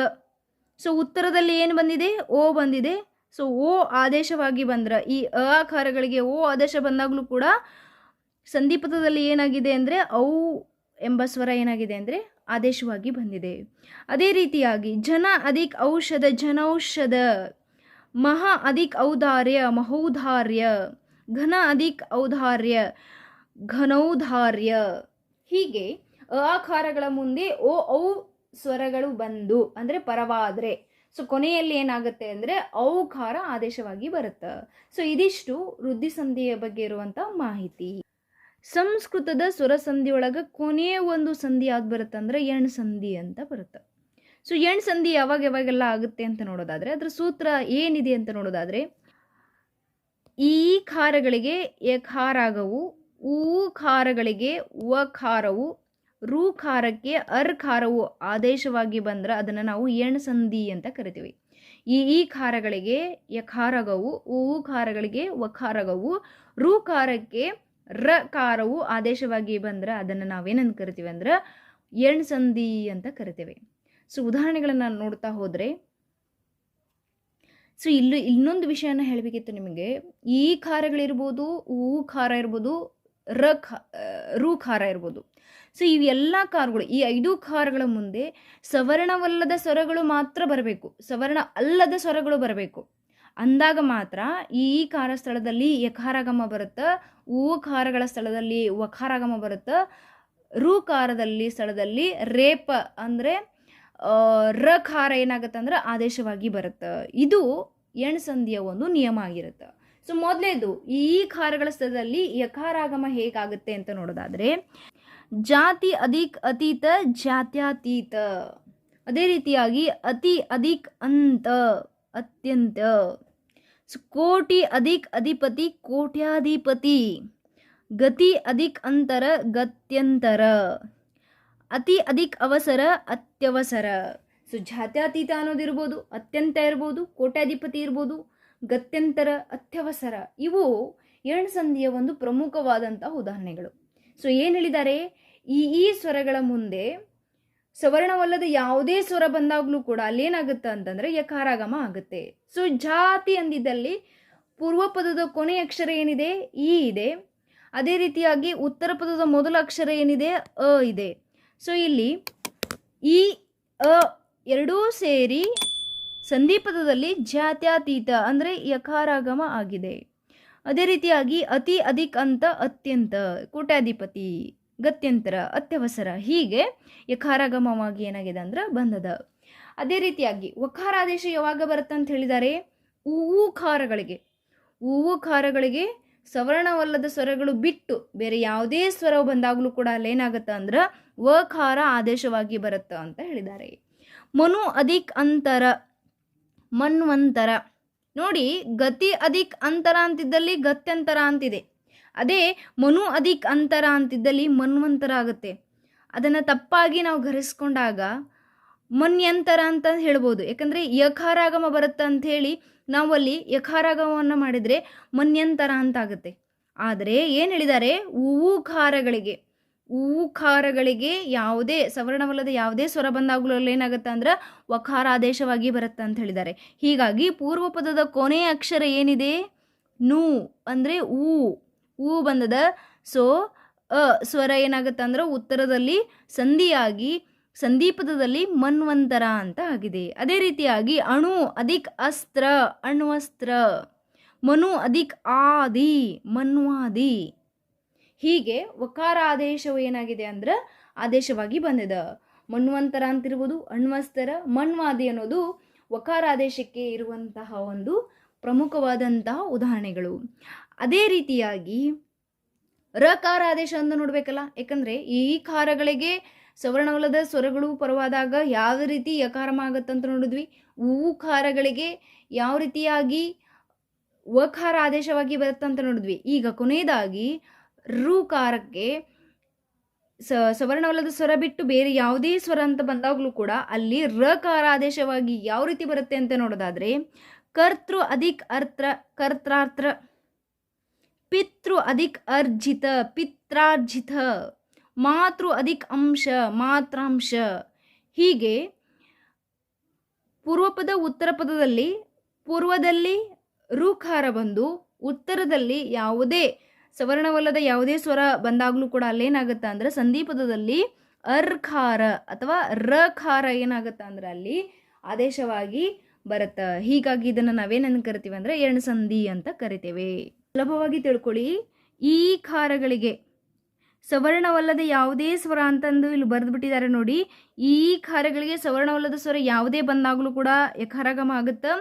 ಸೊ ಉತ್ತರದಲ್ಲಿ ಏನು ಬಂದಿದೆ? ಓ ಬಂದಿದೆ. ಸೊ ಓ ಆದೇಶವಾಗಿ ಬಂದ್ರೆ, ಈ ಅ ಆಕಾರಗಳಿಗೆ ಓ ಆದೇಶ ಬಂದಾಗಲೂ ಕೂಡ ಸಂಧಿಪಥದಲ್ಲಿ ಏನಾಗಿದೆ ಅಂದರೆ ಔ ಎಂಬ ಸ್ವರ ಏನಾಗಿದೆ ಅಂದರೆ ಆದೇಶವಾಗಿ ಬಂದಿದೆ. ಅದೇ ರೀತಿಯಾಗಿ ಜನ ಅಧಿಕ್ ಔಷಧ, ಜನೌಷಧ. ಮಹಾ ಅಧಿಕ್ ಔದಾರ್ಯ, ಮಹೌದಾರ್ಯ. ಘನ ಅಧಿಕ್ ಔದಾರ್ಯ, ಘನೌದಾರ್ಯ. ಹೀಗೆ ಅ ಆಕಾರಗಳ ಮುಂದೆ ಓ ಔ ಸ್ವರಗಳು ಬಂದು ಅಂದರೆ ಪರವಾದರೆ. ಸೊ ಕೊನೆಯಲ್ಲಿ ಏನಾಗುತ್ತೆ ಅಂದರೆ ಔಕಾರ ಆದೇಶವಾಗಿ ಬರುತ್ತೆ. ಸೊ ಇದಿಷ್ಟು ವೃದ್ಧಿ ಸಂಧಿಯ ಬಗ್ಗೆ ಇರುವಂಥ ಮಾಹಿತಿ. ಸಂಸ್ಕೃತದ ಸ್ವರ ಸಂಧಿ ಒಳಗೆ ಕೊನೆಯ ಒಂದು ಸಂಧಿ ಯಾವ್ದು ಬರುತ್ತೆ ಅಂದರೆ ಎಣ್ ಸಂಧಿ ಅಂತ ಬರುತ್ತೆ. ಸೊ ಎಣ್ ಸಂಧಿ ಯಾವಾಗ ಯಾವಾಗೆಲ್ಲ ಆಗುತ್ತೆ ಅಂತ ನೋಡೋದಾದರೆ, ಅದರ ಸೂತ್ರ ಏನಿದೆ ಅಂತ ನೋಡೋದಾದರೆ ಈ ಖಾರಗಳಿಗೆ ಯಖಾರಾಗವು ಊ ಖಾರಗಳಿಗೆ ವ ಖಾರವು ರೂ ಖಾರಕ್ಕೆ ಅರ್ ಖಾರವು ಆದೇಶವಾಗಿ ಬಂದ್ರೆ ಅದನ್ನು ನಾವು ಎಣ್ ಸಂಧಿ ಅಂತ ಕರಿತೀವಿ. ಈ ಈ ಖಾರಗಳಿಗೆ ಯಖಾರಗವು ಊ ಖಾರಗಳಿಗೆ ವಖಾರಗವು ರು ಖಾರಕ್ಕೆ ರ ಖಾರವು ಆದೇಶವಾಗಿ ಬಂದ್ರೆ ಅದನ್ನು ನಾವೇನಂತ ಕರಿತೀವಿ ಅಂದ್ರೆ ಎಣ್ ಸಂಧಿ ಅಂತ ಕರಿತೇವೆ. ಸೊ, ಉದಾಹರಣೆಗಳನ್ನು ನೋಡ್ತಾ ಹೋದರೆ ಸೊ ಇಲ್ಲಿ ಇನ್ನೊಂದು ವಿಷಯನ ಹೇಳಬೇಕಿತ್ತು ನಿಮಗೆ ಈ ಖಾರಗಳಿರ್ಬೋದು ಊ ಖಾರ ಇರ್ಬೋದು ರ ಖ ರೂ ಖಾರ ಇರ್ಬೋದು ಸೊ ಇವೆಲ್ಲ ಖಾರಗಳು ಈ ಐದು ಖಾರಗಳ ಮುಂದೆ ಸವರ್ಣವಲ್ಲದ ಸ್ವರಗಳು ಮಾತ್ರ ಬರಬೇಕು ಸವರ್ಣ ಅಲ್ಲದ ಸ್ವರಗಳು ಬರಬೇಕು ಅಂದಾಗ ಮಾತ್ರ ಈ ಖಾರ ಸ್ಥಳದಲ್ಲಿ ಯಕಾರಗಮ ಬರುತ್ತೆ ಊ ಖಾರಗಳ ಸ್ಥಳದಲ್ಲಿ ವಖಾರಗಮ ಬರುತ್ತೆ ರು ಖಾರದಲ್ಲಿ ಸ್ಥಳದಲ್ಲಿ ರೇಪ ಅಂದರೆ ರ ಖಾರ ಏನಾಗುತ್ತೆ ಅಂದ್ರೆ ಆದೇಶವಾಗಿ ಬರುತ್ತೆ. ಇದು ಎಣ್ಸಂಧಿಯ ಒಂದು ನಿಯಮ ಆಗಿರುತ್ತೆ. ಸೊ ಮೊದಲೇದು, ಈ ಖಾರಗಳ ಸ್ಥಳದಲ್ಲಿ ಯಕಾರಾಗಮ ಹೇಗಾಗುತ್ತೆ ಅಂತ ನೋಡೋದಾದ್ರೆ, ಜಾತಿ ಅಧಿಕ್ ಅತೀತ, ಜಾತ್ಯಾತೀತ. ಅದೇ ರೀತಿಯಾಗಿ ಅತಿ ಅಧಿಕ್ ಅಂತ, ಅತ್ಯಂತ. ಕೋಟಿ ಅಧಿಕ್ ಅಧಿಪತಿ, ಕೋಟ್ಯಾಧಿಪತಿ. ಗತಿ ಅಧಿಕ್ ಅಂತರ, ಗತ್ಯಂತರ. ಅತಿ ಅಧಿಕ ಅವಸರ ಅತ್ಯವಸರ. ಸೊ ಜಾತ್ಯತೀತ ಅನ್ನೋದಿರ್ಬೋದು ಅತ್ಯಂತ ಇರ್ಬೋದು, ಕೋಟ್ಯಾಧಿಪತಿ ಇರ್ಬೋದು, ಗತ್ಯಂತರ, ಅತ್ಯವಸರ. ಇವು ಎರಡು ಸಂಧಿಯ ಒಂದು ಪ್ರಮುಖವಾದಂಥ ಉದಾಹರಣೆಗಳು. ಸೊ ಏನು ಹೇಳಿದ್ದಾರೆ ಈ ಈ ಸ್ವರಗಳ ಮುಂದೆ ಸವರ್ಣವಲ್ಲದ ಯಾವುದೇ ಸ್ವರ ಬಂದಾಗಲೂ ಕೂಡ ಅಲ್ಲೇನಾಗುತ್ತೆ ಅಂತಂದರೆ ಯಕಾರಾಗಮ ಆಗುತ್ತೆ. ಸೊ ಜಾತಿ ಅಂದಿದ್ದಲ್ಲಿ ಪೂರ್ವ ಪದದ ಕೊನೆಯ ಅಕ್ಷರ ಏನಿದೆ? ಈ ಇದೆ. ಅದೇ ರೀತಿಯಾಗಿ ಉತ್ತರ ಪದದ ಮೊದಲ ಅಕ್ಷರ ಏನಿದೆ? ಅ ಇದೆ. ಸೊ ಇಲ್ಲಿ ಈ ಅ ಎರಡೂ ಸೇರಿ ಸಂಧಿಪದದಲ್ಲಿ ಜಾತ್ಯಾತೀತ ಅಂದರೆ ಯಕಾರಾಗಮ ಆಗಿದೆ. ಅದೇ ರೀತಿಯಾಗಿ ಅತಿ ಅಧಿಕ ಅಂತ ಅತ್ಯಂತ, ಕೋಟ್ಯಾಧಿಪತಿ, ಗತ್ಯಂತರ, ಅತ್ಯವಸರ ಹೀಗೆ ಯಕಾರಾಗಮವಾಗಿ ಏನಾಗಿದೆ ಅಂದ್ರೆ ಬಂದದ. ಅದೇ ರೀತಿಯಾಗಿ ವಕಾರಾದೇಶ ಯಾವಾಗ ಬರುತ್ತೆ ಅಂತ ಹೇಳಿದ್ದಾರೆ ಹೂವು ಖಾರಗಳಿಗೆ ಹೂವು ಖಾರಗಳಿಗೆ ಸವರ್ಣವಲ್ಲದ ಸ್ವರಗಳು ಬಿಟ್ಟು ಬೇರೆ ಯಾವುದೇ ಸ್ವರ ಬಂದಾಗಲೂ ಕೂಡ ಅಲ್ಲೇನಾಗುತ್ತೆ ಅಂದ್ರೆ ವಖಾರ ಆದೇಶವಾಗಿ ಬರುತ್ತೆ ಅಂತ ಹೇಳಿದ್ದಾರೆ. ಮನು ಅಧಿಕ್ ಅಂತರ, ಮನ್ವಂತರ. ನೋಡಿ, ಗತಿ ಅಧಿಕ್ ಅಂತರ ಅಂತಿದ್ದಲ್ಲಿ ಗತ್ಯಂತರ ಅಂತಿದೆ. ಅದೇ, ಮನು ಅಧಿಕ್ ಅಂತರ ಅಂತಿದ್ದಲ್ಲಿ ಮನ್ವಂತರ ಆಗುತ್ತೆ. ಅದನ್ನು ತಪ್ಪಾಗಿ ನಾವು ಘರಿಸ್ಕೊಂಡಾಗ ಮನ್ಯಂತರ ಅಂತ ಹೇಳ್ಬೋದು. ಯಾಕಂದರೆ ಯಕಾರಾಗಮ ಬರುತ್ತೆ ಅಂತ ಹೇಳಿ ನಾವಲ್ಲಿ ಯಕಾರಾಗಮವನ್ನು ಮಾಡಿದರೆ ಮನ್ಯಂತರ ಅಂತ ಆಗುತ್ತೆ ಆದರೆ, ಏನು ಹೇಳಿದ್ದಾರೆ? ಹೂವು ಖಾರಗಳಿಗೆ ಹೂವು ಖಾರಗಳಿಗೆ ಯಾವುದೇ, ಸವರ್ಣವಲ್ಲದ ಯಾವುದೇ ಸ್ವರ ಬಂದಾಗಲೂ ಏನಾಗುತ್ತೆ ಅಂದ್ರೆ ವಖಾರ ಆದೇಶವಾಗಿ ಬರುತ್ತೆ ಅಂತ ಹೇಳಿದ್ದಾರೆ. ಹೀಗಾಗಿ ಪೂರ್ವ ಪದದ ಕೊನೆಯ ಅಕ್ಷರ ಏನಿದೆ? ನೂ ಅಂದರೆ ಊ. ಊ ಬಂದದ ಸೊ, ಅ. ಸ್ವರ ಏನಾಗುತ್ತೆ ಅಂದ್ರೆ ಉತ್ತರದಲ್ಲಿ ಸಂಧಿಯಾಗಿ ಸಂಧಿಪದದಲ್ಲಿ ಮನ್ವಂತರ ಅಂತ ಆಗಿದೆ. ಅದೇ ರೀತಿಯಾಗಿ ಅಣು ಅಧಿಕ್ ಅಸ್ತ್ರ, ಅಣ್ವಸ್ತ್ರ. ಮನು ಅಧಿಕ್ ಆದಿ, ಮನ್ವಾದಿ. ಹೀಗೆ ವಕಾರ ಆದೇಶವು ಏನಾಗಿದೆ ಅಂದ್ರೆ ಆದೇಶವಾಗಿ ಬಂದಿದೆ. ಮನ್ವಂತರ ಅಂತಿರ್ಬೋದು ಅಣ್ವಸ್ತರ, ಮನ್ವಾದಿ ಅನ್ನೋದು ವಕಾರ ಆದೇಶಕ್ಕೆ ಇರುವಂತಹ ಒಂದು ಪ್ರಮುಖವಾದಂತಹ ಉದಾಹರಣೆಗಳು. ಅದೇ ರೀತಿಯಾಗಿ ರಕಾರ ಆದೇಶ ಅಂತ ನೋಡಬೇಕಲ್ಲ ಯಾಕಂದರೆ ಈ ಖಾರಗಳಿಗೆ ಸವರ್ಣವಲ್ಲದ ಸ್ವರಗಳು ಪರವಾದಾಗ ಯಾವ ರೀತಿ ಯಕಾರಮ ಆಗತ್ತಂತ ನೋಡಿದ್ವಿ. ಹೂವು ಖಾರಗಳಿಗೆ ಯಾವ ರೀತಿಯಾಗಿ ವಕಾರ ಆದೇಶವಾಗಿ ಬರುತ್ತಂತ ನೋಡಿದ್ವಿ. ಈಗ ಕೊನೆಯದಾಗಿ ಋಕಾರಕ್ಕೆ ಸ, ಸವರ್ಣವಲ್ಲದ ಸ್ವರ ಬಿಟ್ಟು ಬೇರೆ ಯಾವುದೇ ಸ್ವರ ಅಂತ ಬಂದಾಗಲೂ ಕೂಡ ಅಲ್ಲಿ ರಕಾರ ಆದೇಶವಾಗಿ ಯಾವ ರೀತಿ ಬರುತ್ತೆ ಅಂತ ನೋಡೋದಾದರೆ, ಕರ್ತೃ ಅಧಿಕ್ ಅರ್ಥ ಕರ್ತಾರ್ಥ ಪಿತೃ ಅಧಿಕ್ ಅರ್ಜಿತ, ಪಿತ್ರಾರ್ಜಿತ, ಮಾತೃ ಅಧಿಕ್ ಅಂಶ, ಮಾತ್ರಾಂಶ. ಹೀಗೆ ಪೂರ್ವಪದ, ಉತ್ತರ ಪದದಲ್ಲಿ ಪೂರ್ವದಲ್ಲಿ ಋಕಾರ ಬಂದು ಉತ್ತರದಲ್ಲಿ ಯಾವುದೇ ಸವರ್ಣವಲ್ಲದ ಯಾವುದೇ ಸ್ವರ ಬಂದಾಗಲೂ ಕೂಡ ಅಲ್ಲೇನಾಗುತ್ತೆ ಅಂದರೆ ಸಂಧಿಪದದಲ್ಲಿ ಅರ್ಖಾರ ಅಥವಾ ರಖಾರ ಏನಾಗುತ್ತೆ ಅಂದ್ರೆ ಅಲ್ಲಿ ಆದೇಶವಾಗಿ ಬರುತ್ತೆ. ಹೀಗಾಗಿ ಇದನ್ನು ನಾವೇನನ್ನು ಕರಿತೀವಿ ಅಂದರೆ ಎರಡು ಸಂಧಿ ಅಂತ ಕರಿತೇವೆ. ಸುಲಭವಾಗಿ ತಿಳ್ಕೊಳ್ಳಿ. ಈ ಖಾರಗಳಿಗೆ ಸವರ್ಣವಲ್ಲದ ಯಾವುದೇ ಸ್ವರ ಅಂತಂದು ಇಲ್ಲಿ ಬರೆದುಬಿಟ್ಟಿದ್ದಾರೆ ನೋಡಿ. ಈ ಖಾರಗಳಿಗೆ ಸವರ್ಣವಲ್ಲದ ಸ್ವರ ಯಾವುದೇ ಬಂದಾಗಲೂ ಕೂಡ ಯಕಾರಗಮ ಆಗುತ್ತೆ.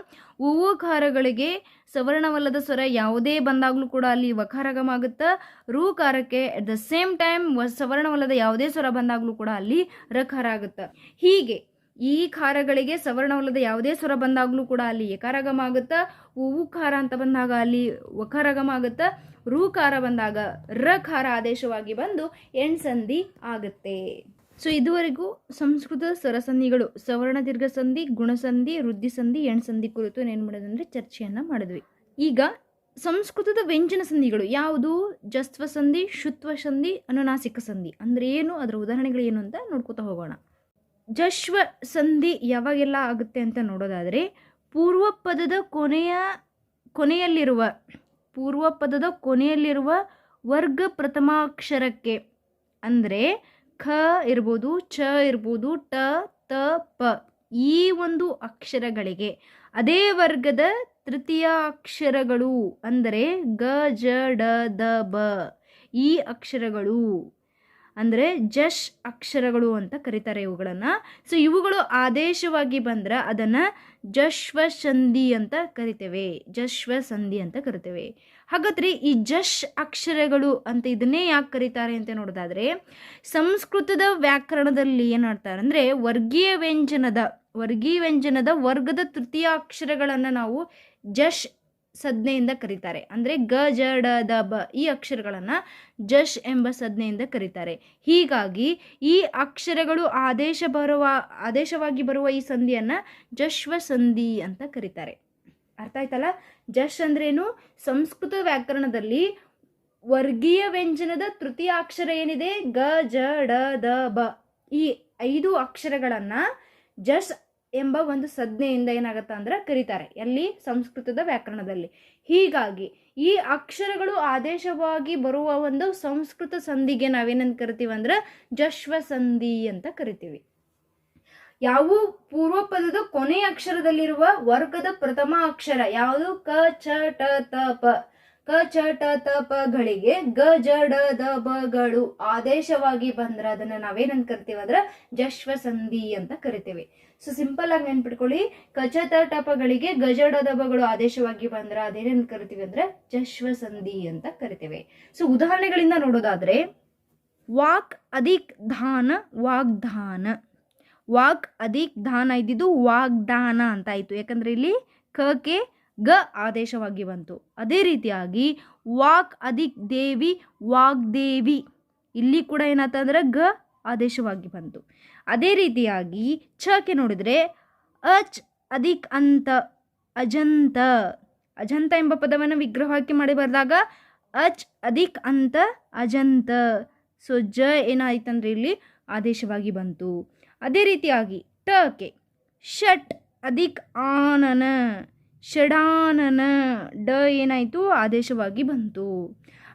ಉವು ಖಾರಗಳಿಗೆ ಸವರ್ಣವಲ್ಲದ ಸ್ವರ ಯಾವುದೇ ಬಂದಾಗಲೂ ಕೂಡ ಅಲ್ಲಿ ವಕಾರಗಮ ಆಗುತ್ತೆ. ರೂ ಖಾರಕ್ಕೆ ಅಟ್ ದ ಸೇಮ್ ಟೈಮ್ ಸವರ್ಣವಲ್ಲದ ಯಾವುದೇ ಸ್ವರ ಬಂದಾಗಲೂ ಕೂಡ ಅಲ್ಲಿ ರಖಾರ ಆಗುತ್ತೆ ಹೀಗೆ ಈ ಖಾರಗಳಿಗೆ ಸವರ್ಣವಲ್ಲದ ಯಾವುದೇ ಸ್ವರ ಬಂದಾಗಲೂ ಕೂಡ ಅಲ್ಲಿ ಯಕಾರಗಮ ಆಗುತ್ತೆ. ಉವು ಖಾರ ಅಂತ ಬಂದಾಗ ಅಲ್ಲಿ ವಕಾರಗಮ ಆಗುತ್ತೆ. ರೂಕಾರ ಬಂದಾಗ ರಕಾರ ಆದೇಶವಾಗಿ ಬಂದು ಎಣ್ ಸಂಧಿ ಆಗುತ್ತೆ. ಸೊ ಇದುವರೆಗೂ ಸಂಸ್ಕೃತ ಸ್ವರಸಂಧಿಗಳು ಸವರ್ಣ ದೀರ್ಘ ಸಂಧಿ ಗುಣಸಂಧಿ ವೃದ್ಧಿ ಸಂಧಿ, ಎಣ್ ಸಂಧಿ ಕುರಿತು ಏನು ಮಾಡೋದಂದ್ರೆ ಚರ್ಚೆಯನ್ನು ಮಾಡಿದ್ವಿ. ಈಗ ಸಂಸ್ಕೃತದ ವ್ಯಂಜನ ಸಂಧಿಗಳು ಯಾವುದು? ಜಸ್ತ್ವ ಸಂಧಿ, ಶುತ್ವ ಸಂಧಿ, ಅನುನಾಸಿಕ ಸಂಧಿ. ಅಂದರೆ ಏನು? ಅದರ ಉದಾಹರಣೆಗಳು ಏನು ಅಂತ ನೋಡ್ಕೋತಾ ಹೋಗೋಣ. ಜಶ್ವ ಸಂಧಿ ಯಾವಾಗೆಲ್ಲ ಆಗುತ್ತೆ ಅಂತ ನೋಡೋದಾದರೆ ಪೂರ್ವ ಪದದ ಕೊನೆಯ, ಕೊನೆಯಲ್ಲಿರುವ ಪೂರ್ವ ಪದದ ಕೊನೆಯಲ್ಲಿರುವ ವರ್ಗ ಪ್ರಥಮಾಕ್ಷರಕ್ಕೆ ಅಂದರೆ ಖ ಇರ್ಬೋದು ಚ ಇರ್ಬೋದು ಟ ತ, ಪ ಈ ಒಂದು ಅಕ್ಷರಗಳಿಗೆ. ಅದೇ ವರ್ಗದ ತೃತೀಯ ಅಕ್ಷರಗಳು ಅಂದರೆ ಗ, ಜ, ಡ, ದ, ಬ ಈ ಅಕ್ಷರಗಳು. ಅಂದರೆ ಜಶ್ ಅಕ್ಷರಗಳು ಅಂತ ಕರೀತಾರೆ ಇವುಗಳನ್ನು. ಸೊ ಇವುಗಳು ಆದೇಶವಾಗಿ ಬಂದರೆ ಅದನ್ನು ಜಶ್ವ ಸಂಧಿ ಅಂತ ಕರಿತೇವೆ. ಜಶ್ವ ಸಂಧಿ ಅಂತ ಕರಿತೇವೆ. ಹಾಗಾದ್ರೆ ಈ ಜಶ್ ಅಕ್ಷರಗಳು ಅಂತ ಇದನ್ನೇ ಯಾಕೆ ಕರೀತಾರೆ ಅಂತ ನೋಡೋದಾದ್ರೆ, ಸಂಸ್ಕೃತದ ವ್ಯಾಕರಣದಲ್ಲಿ ಏನು ಮಾಡ್ತಾರೆ ಅಂದರೆ, ವರ್ಗೀಯ ವ್ಯಂಜನದ ವರ್ಗೀಯ ವ್ಯಂಜನದ ವರ್ಗದ ತೃತೀಯ ಅಕ್ಷರಗಳನ್ನು ನಾವು ಜಶ್ ಸಂಜ್ಞೆಯಿಂದ ಕರೀತಾರೆ. ಅಂದರೆ ಗ, ಜ, ಡ, ದ, ಬ ಈ ಅಕ್ಷರಗಳನ್ನು ಜಶ್ ಎಂಬ ಸಂಜ್ಞೆಯಿಂದ ಕರೀತಾರೆ. ಹೀಗಾಗಿ ಈ ಅಕ್ಷರಗಳು ಆದೇಶ ಬರುವ, ಆದೇಶವಾಗಿ ಬರುವ ಈ ಸಂಧಿಯನ್ನು ಜಶ್ವ ಸಂಧಿ ಅಂತ ಕರೀತಾರೆ. ಅರ್ಥ ಆಯ್ತಲ್ಲ? ಜಶ್ ಅಂದ್ರೇನು? ಸಂಸ್ಕೃತ ವ್ಯಾಕರಣದಲ್ಲಿ ವರ್ಗೀಯ ವ್ಯಂಜನದ ತೃತೀಯ ಅಕ್ಷರ ಏನಿದೆ? ಗ, ಜ, ಡ, ದ, ಬ ಈ ಐದು ಅಕ್ಷರಗಳನ್ನು ಜಸ್ ಎಂಬ ಒಂದು ಸಜ್ಞೆಯಿಂದ ಏನಾಗುತ್ತೆ ಅಂದ್ರೆ ಕರೀತಾರೆ. ಎಲ್ಲಿ? ಸಂಸ್ಕೃತದ ವ್ಯಾಕರಣದಲ್ಲಿ. ಹೀಗಾಗಿ ಈ ಅಕ್ಷರಗಳು ಆದೇಶವಾಗಿ ಬರುವ ಒಂದು ಸಂಸ್ಕೃತ ಸಂಧಿಗೆ ನಾವೇನಂತ ಕರಿತೀವಿ ಅಂದ್ರೆ ಜಶ್ವ ಸಂಧಿ ಅಂತ ಕರಿತೀವಿ. ಯಾವ ಪೂರ್ವ ಪದದ ಕೊನೆಯ ಅಕ್ಷರದಲ್ಲಿರುವ ವರ್ಗದ ಪ್ರಥಮ ಅಕ್ಷರ ಯಾವುದು? ಕ, ಚ, ಟ, ತ, ಪ. ಕ, ಚ, ಟ, ತ ಪಗಳಿಗೆ ಗ, ಜ, ಡ, ದ, ಬ ಗಳು ಆದೇಶವಾಗಿ ಬಂದ್ರೆ ಅದನ್ನ ನಾವೇನಂತ ಕರಿತೀವಿ ಅಂದ್ರೆ ಜಶ್ವ ಸಂಧಿ ಅಂತ ಕರಿತೀವಿ. ಸೊ ಸಿಂಪಲ್ ಆಗಿ ನೆನ್ಪಿಟ್ಕೊಳ್ಳಿ. ಕಚತಟಪಗಳಿಗೆ ಗಜಡದಬಗಳು ಆದೇಶವಾಗಿ ಬಂದ್ರೆ ಅದೇನೇನು ಕರಿತೀವಿ ಅಂದ್ರೆ ಜಶ್ವ ಸಂಧಿ ಅಂತ ಕರಿತೇವೆ. ಸೊ ಉದಾಹರಣೆಗಳಿಂದ ನೋಡೋದಾದ್ರೆ, ವಾಕ್ ಅಧಿಕ್ ಧಾನ, ವಾಗ್ದಾನ. ವಾಕ್ ಅಧಿಕ್ ಧಾನ ಇದ್ದಿದ್ದು ವಾಗ್ದಾನ ಅಂತ ಆಯಿತು. ಯಾಕಂದರೆ ಇಲ್ಲಿ ಕ, ಕೆ, ಗ ಆದೇಶವಾಗಿ ಬಂತು. ಅದೇ ರೀತಿಯಾಗಿ ವಾಕ್ ಅಧಿಕ್ ದೇವಿ, ವಾಗ್ದೇವಿ. ಇಲ್ಲಿ ಕೂಡ ಏನಾಯ್ತಂದ್ರೆ ಗ ಆದೇಶವಾಗಿ ಬಂತು. ಅದೇ ರೀತಿಯಾಗಿ ಛಕ್ಕೆ ನೋಡಿದರೆ ಅಚ್ ಅಧಿಕ್ ಅಂತ, ಅಜಂತ. ಅಜಂತ ಎಂಬ ಪದವನ್ನು ವಿಗ್ರಹಕ್ಕೆ ಮಾಡಿ ಬರೆದಾಗ ಅಚ್ ಅಧಿಕ್ ಅಂತ, ಅಜಂತ. ಸೊ ಜ ಏನಾಯ್ತಂದ್ರೆ ಇಲ್ಲಿ ಆದೇಶವಾಗಿ ಬಂತು. ಅದೇ ರೀತಿಯಾಗಿ ಟಕೆ ಷಟ್ ಅಧಿಕ್ ಆನನ, ಷಡಾನನ, ಡ ಏನಾಯಿತು? ಆದೇಶವಾಗಿ ಬಂತು.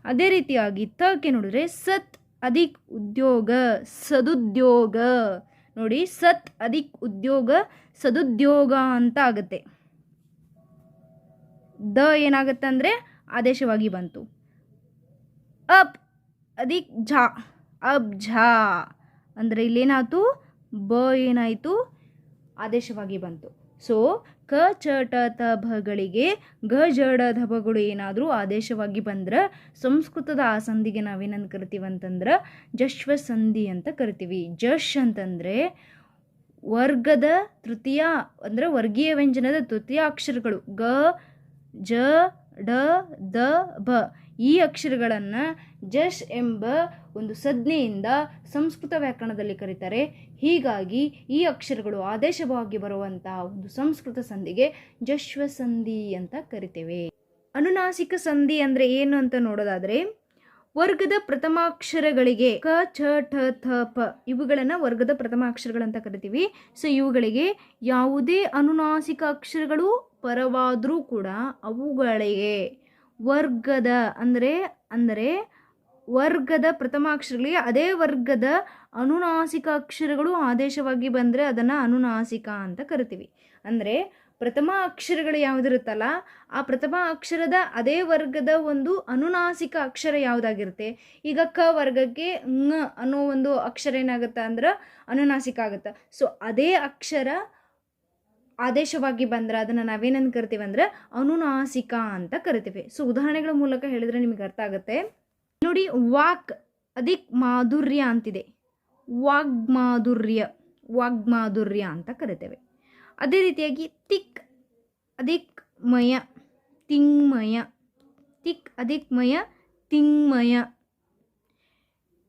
ಅದೇ ರೀತಿಯಾಗಿ ತಕ್ಕೆ ನೋಡಿದ್ರೆ ಸತ್ ಅಧಿಕ್ ಉದ್ಯೋಗ ಸದುದ್ಯೋಗ. ನೋಡಿ, ಸತ್ ಅಧಿಕ್ ಉದ್ಯೋಗ ಸದುದ್ಯೋಗ ಅಂತ ಆಗುತ್ತೆ. ದ ಏನಾಗುತ್ತೆ ಅಂದರೆ ಆದೇಶವಾಗಿ ಬಂತು. ಅಪ್ ಅಧಿಕ್ ಝಾ, ಅಬ್ ಝಾ. ಅಂದರೆ ಇಲ್ಲೇನಾಯ್ತು? ಬ ಏನಾಯಿತು? ಆದೇಶವಾಗಿ ಬಂತು. ಸೊ, ಕ, ಚ, ಟ, ತ ಗ, ಜ, ಡ ಏನಾದರೂ ಆದೇಶವಾಗಿ ಬಂದ್ರೆ ಸಂಸ್ಕೃತದ ಆ ಸಂಧಿಗೆ ನಾವೇನಂತ ಕರಿತೀವಿ ಅಂತಂದ್ರೆ ಜಶ್ವ ಸಂಧಿ ಅಂತ ಕರಿತೀವಿ. ಜಶ್ ಅಂತಂದರೆ ವರ್ಗದ ತೃತೀಯ ಅಂದರೆ ವರ್ಗೀಯ ವ್ಯಂಜನದ ತೃತೀಯ ಅಕ್ಷರಗಳು ಗ, ಜ, ಡ, ದ, ಭ ಈ ಅಕ್ಷರಗಳನ್ನು ಜಶ್ ಎಂಬ ಒಂದು ಸಜ್ಞೆಯಿಂದ ಸಂಸ್ಕೃತ ವ್ಯಾಕರಣದಲ್ಲಿ ಕರೀತಾರೆ. ಹೀಗಾಗಿ ಈ ಅಕ್ಷರಗಳು ಆದೇಶವಾಗಿ ಬರುವಂತಹ ಒಂದು ಸಂಸ್ಕೃತ ಸಂಧಿಗೆ ಜಶ್ವ ಸಂಧಿ ಅಂತ ಕರಿತೇವೆ. ಅನುನಾಸಿಕ ಸಂಧಿ ಅಂದರೆ ಏನು ಅಂತ ನೋಡೋದಾದರೆ, ವರ್ಗದ ಪ್ರಥಮಾಕ್ಷರಗಳಿಗೆ ಕ ಛ ಠ, ಥ, ಪ ಇವುಗಳನ್ನು ವರ್ಗದ ಪ್ರಥಮಾಕ್ಷರಗಳಂತ ಕರಿತೀವಿ. ಸೊ ಇವುಗಳಿಗೆ ಯಾವುದೇ ಅನುನಾಸಿಕ ಅಕ್ಷರಗಳು ಪರವಾದರೂ ಕೂಡ ಅವುಗಳಿಗೆ ವರ್ಗದ ಅಂದರೆ ಅಂದರೆ ವರ್ಗದ ಪ್ರಥಮಾಕ್ಷರಗಳಿಗೆ ಅದೇ ವರ್ಗದ ಅನುನಾಸಿಕ ಅಕ್ಷರಗಳು ಆದೇಶವಾಗಿ ಬಂದರೆ ಅದನ್ನು ಅನುನಾಸಿಕ ಅಂತ ಕರಿತೀವಿ. ಅಂದರೆ ಪ್ರಥಮ ಅಕ್ಷರಗಳು ಯಾವುದಿರುತ್ತಲ್ಲ, ಆ ಪ್ರಥಮ ಅಕ್ಷರದ ಅದೇ ವರ್ಗದ ಒಂದು ಅನುನಾಸಿಕ ಅಕ್ಷರ ಯಾವುದಾಗಿರುತ್ತೆ? ಈಗ ಕ ವರ್ಗಕ್ಕೆ ಙ ಅನ್ನೋ ಒಂದು ಅಕ್ಷರ ಏನಾಗುತ್ತೆ ಅಂದ್ರೆ ಅನುನಾಸಿಕ ಆಗುತ್ತೆ. ಸೊ ಅದೇ ಅಕ್ಷರ ಆದೇಶವಾಗಿ ಬಂದ್ರೆ ಅದನ್ನು ನಾವೇನಂತ ಕರಿತೀವಿ ಅಂದ್ರೆ ಅನುನಾಸಿಕ ಅಂತ ಕರಿತೀವಿ. ಸೊ ಉದಾಹರಣೆಗಳ ಮೂಲಕ ಹೇಳಿದ್ರೆ ನಿಮಗೆ ಅರ್ಥ ಆಗುತ್ತೆ. ನೋಡಿ, ವಾಕ್ ಅಧಿಕ್ ಮಾಧುರ್ಯ ಅಂತಿದೆ. ವಾಗ್ಮಾಧುರ್ಯ ವಾಗ್ಮಾಧುರ್ಯ ಅಂತ ಕರಿತೇವೆ. ಅದೇ ರೀತಿಯಾಗಿ ತಿಕ್ ಅಧಿಕ್ ಮಯ ತಿಂಗ್ಮಯ, ತಿಕ್ ಅಧಿಕ್ ಮಯ ತಿಂಗ್ಮಯ,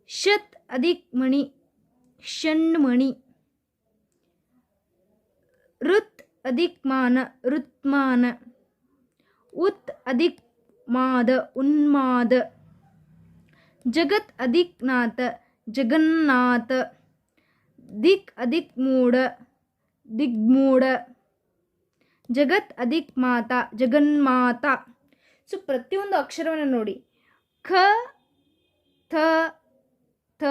ಶತ್, ಅಧಿಕ್ಮಣಿ, ಷಣ್ಮಣಿ, ಋತ್ ಅಧಿಕ್ ಮಾನ ಋತ್ಮಾನ, ಉತ್ ಅಧಿಕ್ ಮಾದ ಉನ್ಮಾದ, ಜಗತ್ ಅಧಿಕ್ ನಾಥ ಜಗನ್ನಾಥ, ದಿಕ್ ಅಧಿಕ್ ಮೂಢ ದಿಗ್ಮೂಢ, ಜಗತ್ ಅಧಿಕ್ ಮಾತಾ ಜಗನ್ಮಾತ. ಸೊ, ಪ್ರತಿಯೊಂದು ಅಕ್ಷರವನ್ನು ನೋಡಿ. ಖ, ಥ ಥ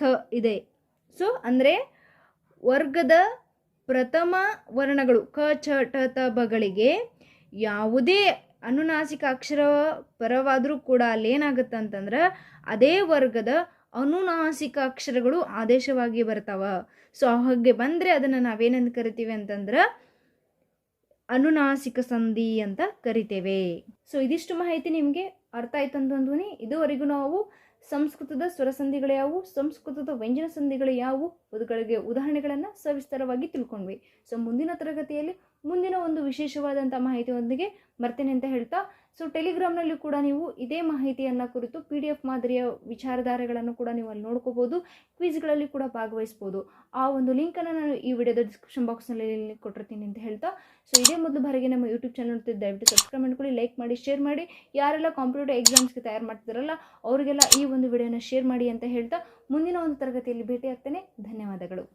ಥ ಇದೆ. ಸೊ, ಅಂದರೆ ವರ್ಗದ ಪ್ರಥಮ ವರ್ಣಗಳು, ಕ, ಚ ಟ ತ ಬಗಳಿಗೆ ಯಾವುದೇ ಅನುನಾಸಿಕ ಅಕ್ಷರ ಪರವಾದರೂ ಕೂಡ ಅಲ್ಲಿ ಏನಾಗುತ್ತೆ ಅಂತಂದ್ರೆ ಅದೇ ವರ್ಗದ ಅನುನಾಸಿಕ ಅಕ್ಷರಗಳು ಆದೇಶವಾಗಿ ಬರ್ತಾವ. ಸೊ ಹಾಗೆ ಬಂದರೆ ಅದನ್ನು ನಾವೇನಂತ ಕರಿತೀವಿ ಅಂತಂದ್ರೆ ಅನುನಾಸಿಕ ಸಂಧಿ ಅಂತ ಕರಿತೇವೆ. ಸೊ ಇದಿಷ್ಟು ಮಾಹಿತಿ ನಿಮಗೆ ಅರ್ಥ ಆಯ್ತು ಇದುವರೆಗೂ ನಾವು ಸಂಸ್ಕೃತದ ಸ್ವರ ಸಂಧಿಗಳು ಯಾವುವು, ಸಂಸ್ಕೃತದ ವ್ಯಂಜನ ಸಂಧಿಗಳು ಯಾವುವು ಅವುಗಳಿಗೆ ಉದಾಹರಣೆಗಳನ್ನು ಸವಿಸ್ತಾರವಾಗಿ ತಿಳ್ಕೊಂಡ್ವಿ. ಸೊ ಮುಂದಿನ ತರಗತಿಯಲ್ಲಿ ಮುಂದಿನ ಒಂದು ವಿಶೇಷವಾದಂಥ ಮಾಹಿತಿಯೊಂದಿಗೆ ಬರ್ತೇನೆ ಅಂತ ಹೇಳ್ತಾ ಸೊ ಟೆಲಿಗ್ರಾಮ್ನಲ್ಲಿ ಕೂಡ ನೀವು ಇದೇ ಮಾಹಿತಿಯನ್ನು ಕುರಿತು ಪಿ ಡಿ ಎಫ್ ಮಾದರಿಯ ವಿಚಾರಧಾರೆಗಳನ್ನು ಕೂಡ ನೀವು ಅಲ್ಲಿ ನೋಡ್ಕೋಬೋದು ಕ್ವಿಜ್ಗಳಲ್ಲಿ ಕೂಡ ಭಾಗವಹಿಸ್ಬೋದು. ಆ ಒಂದು ಲಿಂಕನ್ನು ನಾನು ಈ ವಿಡಿಯೋದ ಡಿಸ್ಕ್ರಿಪ್ಷನ್ ಬಾಕ್ಸ್ನಲ್ಲಿ ಕೊಟ್ಟಿರ್ತೀನಿ ಅಂತ ಹೇಳ್ತಾ. ಸೊ ಇದೇ ಮೊದಲು ಬಾರಿಗೆ ನಮ್ಮ ಯೂಟ್ಯೂಬ್ ಚಾನಲ್ ದಯವಿಟ್ಟು ಸಬ್ಸ್ಕ್ರೈಬ್ ಮಾಡ್ಕೊಳ್ಳಿ ಲೈಕ್ ಮಾಡಿ ಶೇರ್ ಮಾಡಿ. ಯಾರೆಲ್ಲ ಕಾಂಪಿಟೇಟಿವ್ ಎಕ್ಸಾಮ್ಸ್ಗೆ ತಯಾರು ಮಾಡ್ತಿದ್ದಾರಲ್ಲ ಅವರಿಗೆಲ್ಲ ಈ ಒಂದು ವಿಡಿಯೋನ ಶೇರ್ ಮಾಡಿ ಅಂತ ಹೇಳ್ತಾ ಮುಂದಿನ ಒಂದು ತರಗತಿಯಲ್ಲಿ ಭೇಟಿ ಆಗ್ತೇನೆ ಧನ್ಯವಾದಗಳು.